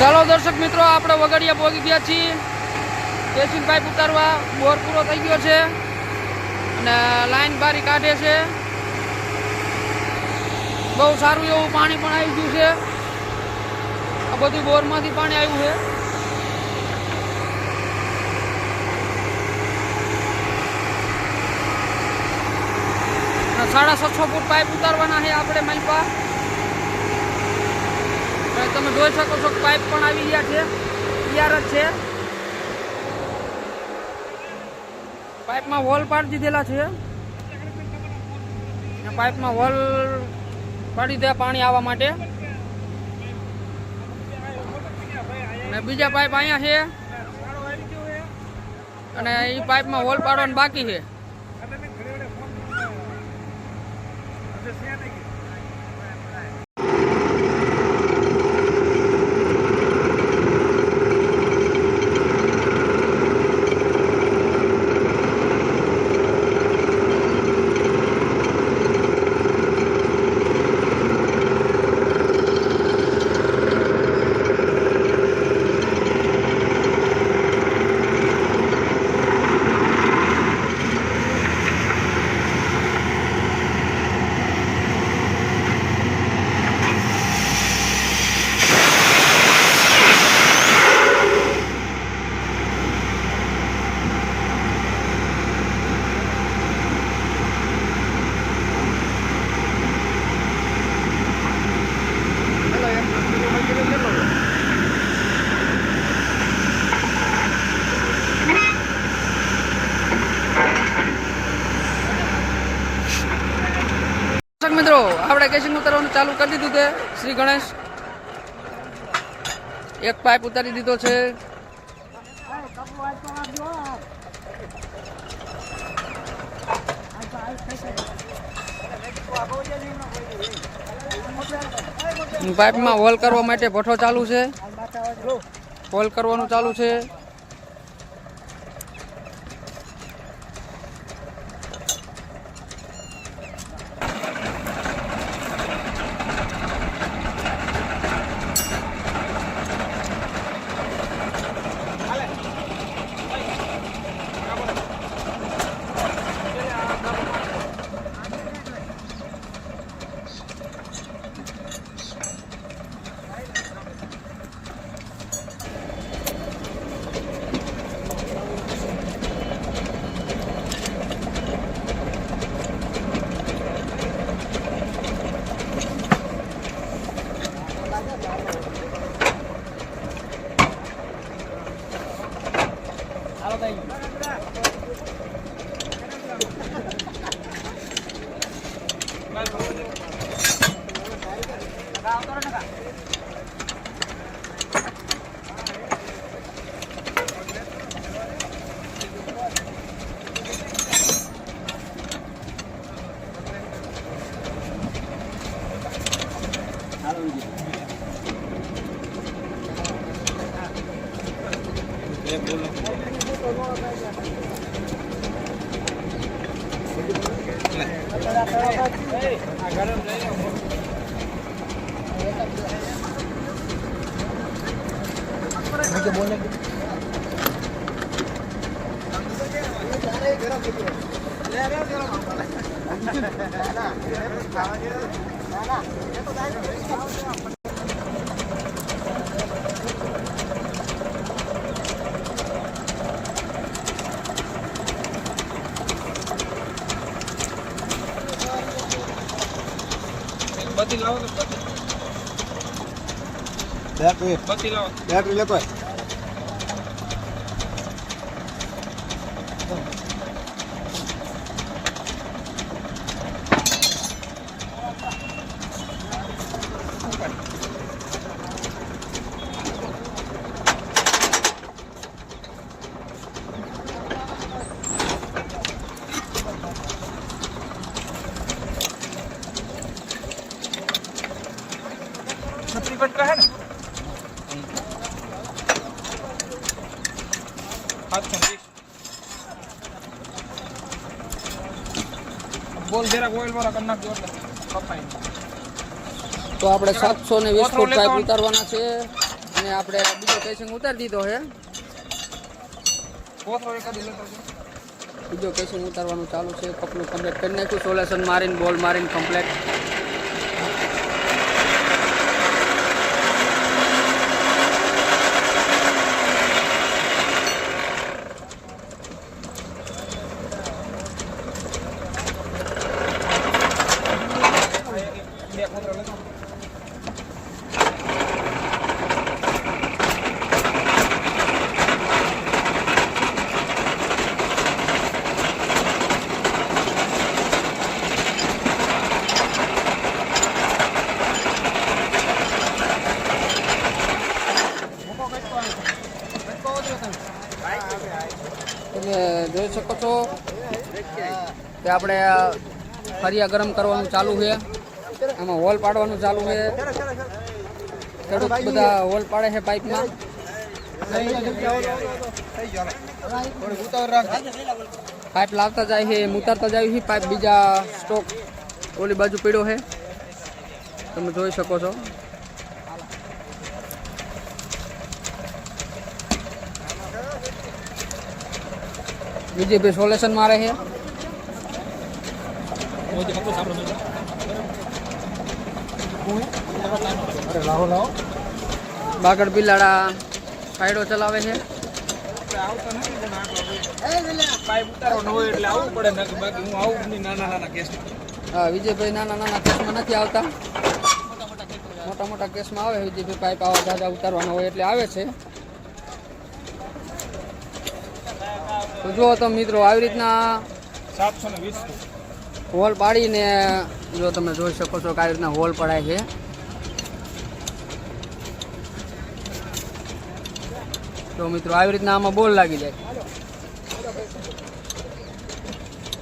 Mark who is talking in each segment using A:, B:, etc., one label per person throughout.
A: ચાલો દર્શક મિત્રો, આપણે વગડિયા પહોંચી ગયા છીએ. કેસિંગ પાઇપ ઉતારવા બોર પૂરો થઈ ગયો છે અને લાઈન બારી કાઢે છે. બહુ સારું એવું પાણી પણ આવી ગયું છે. આ બધું બોરમાંથી પાણી આવ્યું છે. સાડા સાતસો ફૂટ પાઇપ ઉતારવાના છે આપણે મલપા. તમે જોઈ શકો છો પાઇપ પણ આવી ગયા છે. તૈયાર જ છે. પાઇપમાં વોલ પાડી દીધેલા છે. પાઇપમાં વોલ પાડી દે પાણી આવવા માટે. બીજા પાઇપ અહીંયા છે. અને એ પાઇપમાં હોલ પાડવાનું બાકી છે દર્શક મિત્રો આપણે કેસિંગ ઉતારવાનું ચાલુ કરી દીધું છે, શ્રી ગણેશ. એક પાઇપ ઉતારી દીધો છે. પાઇપમાં હોલ કરવા માટે ભઠ્ઠો ચાલુ છે. હોલ કરવાનું ચાલુ છે. 在い。
B: બત્તી લાવો તો બત્તી
C: બેટરી
B: બત્તી લાવો.
C: બેટરી લેતો હોય.
B: छतरी बट का है ना हाथ खींच બોલ જરા ઓઇલ વાળા કરી નાખજો એટલે કપાય
A: તો આપણે સાતસો ને વીસ ફૂટ પાઇપ ઉતારવાના છે અને આપણે બીજો કેસિંગ ઉતારી દીધો છે
B: કોથળો એકાદ લેતો આવજો.
A: બીજો કેસિંગ ઉતારવાનું ચાલુ છે કપલું કમ્પ્લીટ કરી નાખ્યું સોલેશન મારીને બોલ મારીને કમ્પ્લીટ જોઈ શકો છો. કે આપણે ફરિયા ગરમ કરવાનું ચાલુ છે. આમાં હોલ પાડવાનું ચાલુ છે. ખેડૂત બધા હોલ પાડે છે પાઇપમાં. પાઇપ લાવતા જાય છે એમ ઉતારતા જાય છે. પાઇપ બીજા સ્ટોક ઓલી બાજુ પીડ્યો છે. તમે જોઈ શકો છો. બીજી બે સોલ્યુશન મારે છે બાગડ બિલાડા સાઈડો ચલાવે છે.
B: હા,
A: વિજયભાઈ નાના નાના કેસમાં નથી આવતા. મોટા મોટા કેસમાં આવે વિજયભાઈ પાઇપ આવા દાદા ઉતારવાના હોય એટલે આવે છે. તો જો તો મિત્રો આવી રીતના
B: સાતસો ને વીસ
A: હોલ પાડીને જો તમે જોઈ શકો છો કે આવી રીતના હોલ પડાય છે. તો મિત્રો આવી રીતના આમાં બોલ લાગી જાય.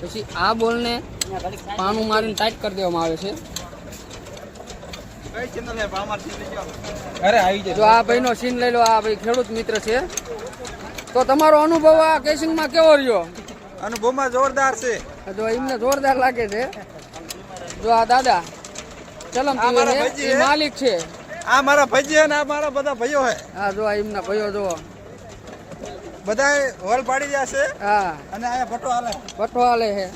A: પછી આ બોલને પાનું મારીને ટાઈટ કરી દેવામાં આવે છે.
B: અરે આવી
A: જો આ ભાઈનો સીન લઈ લો આ ભાઈ ખેડૂત મિત્ર છે. તો તમારો અનુભવ આ કેસિંગમાં કેવો રહ્યો?
B: અનુભવમાં જોરદાર છે.
A: જો એમને જોરદાર લાગે છે. જો આ દાદા ચલમ
B: આ?
A: માલિક છે.
B: આ મારા ભાઈ અને આ મારા બધા ભાઈઓ હે.
A: હા જો આ એમના ભાઈઓ જો
B: બધા હોલ પાડી જશે
A: હા.
B: અને અહીંયા ભટ્ટો હાલે.
A: ભઠ્ઠો હાલે હે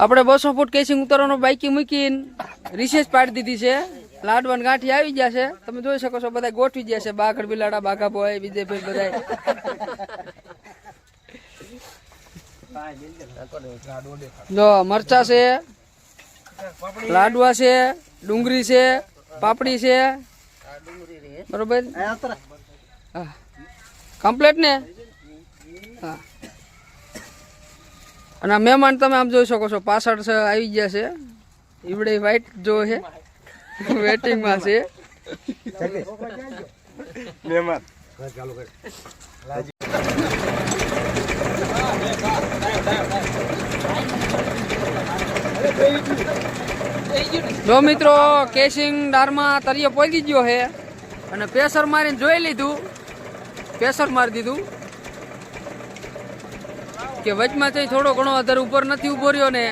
A: આપણે બસો ફૂટ કેસિંગ ઉતારવાનો બાઇકી મૂકીને. રિસેસ પાડી દીધી છે. લાડવાન ગાંઠી આવી ગયા છે. તમે જોઈ શકો છો બધા ગોઠવી ગયા છે. બાઘડ બિલાડા, બાઘા બોય બીજે ભાઈ બધા જો, મરચા છે, લાડવા છે, ડુંગળી છે, પાપડી છે. બરોબર? હા. કમ્પ્લેટ ને? હા. અને મહેમાન તમે આમ જોઈ શકો છો, પાછળ છે, આવી ગયા છે. ઈવડે વાઈટ જો છે વેટિંગમાં છે.
B: મહેમાન.
A: જો મિત્રો કેસિંગ ડારમાં તરિયો પહોંચી ગયો છે અને પ્રેશર મારીને જોઈ લીધું. પ્રેશર મારી દીધું. કે વચમાં થોડો ઘણો અધર ઉપર નથી ઊભો રહ્યો ને.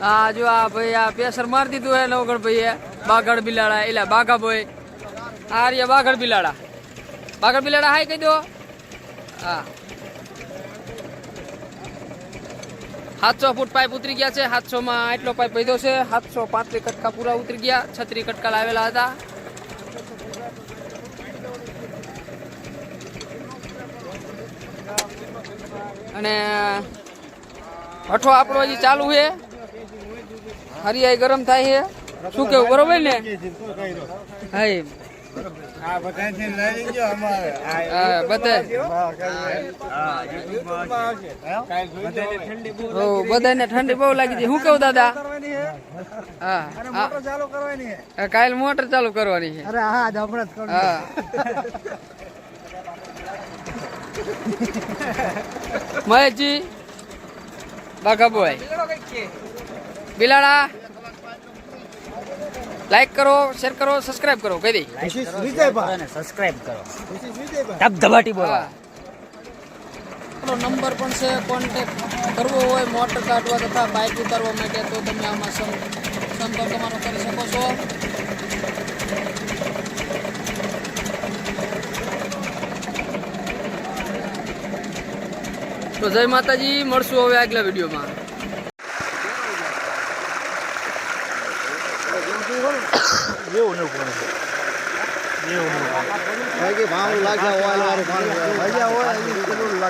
A: હા, જો આ ભાઈ આ પ્રેશર મારી દીધું હે નવગણ ભાઈએ. બાગડ બિલાડા એટલે બાઘા ભાઈ. આ રહ્યા બાગડ બિલાડા. બાગડ બિલાડા હાય કહી દો. હા. સાતસો ફૂટ પાઇપ ઉતરી ગયા છે. સાતસો માં આટલો પાઇપ વધ્યો છે. સાતસો પાંત્રીસ કટકા પૂરા ઉતરી ગયા. છત્રી કટકા લાવેલા હતા. અને હઠો આપણો હજી ચાલુ છે. હરિયાઈ ગરમ થાય છે. શું કેવું બરોબર ને? હા બધાને ઠંડી બહુ લાગી છે. શું કેવું દાદા? હા કાલ મોટર ચાલુ કરવાની છે. મહેશજી બાઘા બોય બિલાડા લાઈક કરો શેર કરો સબસ્ક્રાઇબ કરો કહી દઈ
C: સબસ્ક્રાઇબ કરો. ધબધબાટી બોલો
A: આપણો નંબર પણ છે કોન્ટેક કરવો હોય મોટર કાઢવા તથા બાઇક ઉતારવા માટે તો તમે આમાં સંપર્ક તમારો કરી શકો છો. તો જય માતાજી મળશું હવે આગલા વિડીયોમાં.
C: બાકી ભાવ લાગે ભાઈ વાળું પાણી ભાગ્યા હોય. એ કેટલું